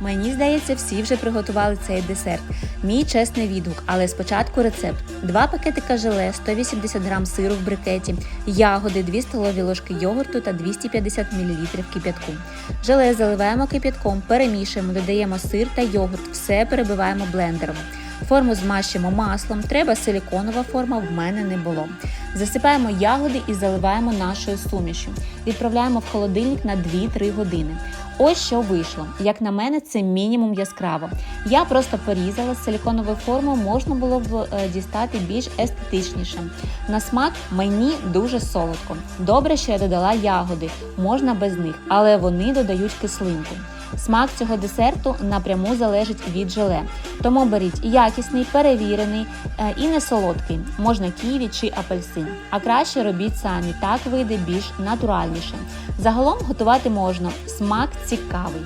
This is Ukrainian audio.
Мені здається, всі вже приготували цей десерт. Мій чесний відгук, але спочатку рецепт: 2 пакетика желе, 180 г сиру в брикеті, ягоди, 2 столові ложки йогурту та 250 мл кип'ятку. Желе заливаємо кип'ятком, перемішуємо, додаємо сир та йогурт, все перебиваємо блендером. Форму змащуємо маслом, треба силіконова форма, в мене не було. Засипаємо ягоди і заливаємо нашою сумішю. Відправляємо в холодильник на 2-3 години. Ось що вийшло. Як на мене, це мінімум яскраво. Я просто порізала силіконову форму, можна було б е, дістати більш естетичніше. На смак мені дуже солодко. Добре, що я додала ягоди, можна без них, але вони додають кислинку. Смак цього десерту напряму залежить від желе. Тому беріть якісний, перевірений е, і не солодкий, можна ківі чи апельсин. А краще робіть самі, так вийде більш натуральніше. Загалом готувати можна, смак цікавий.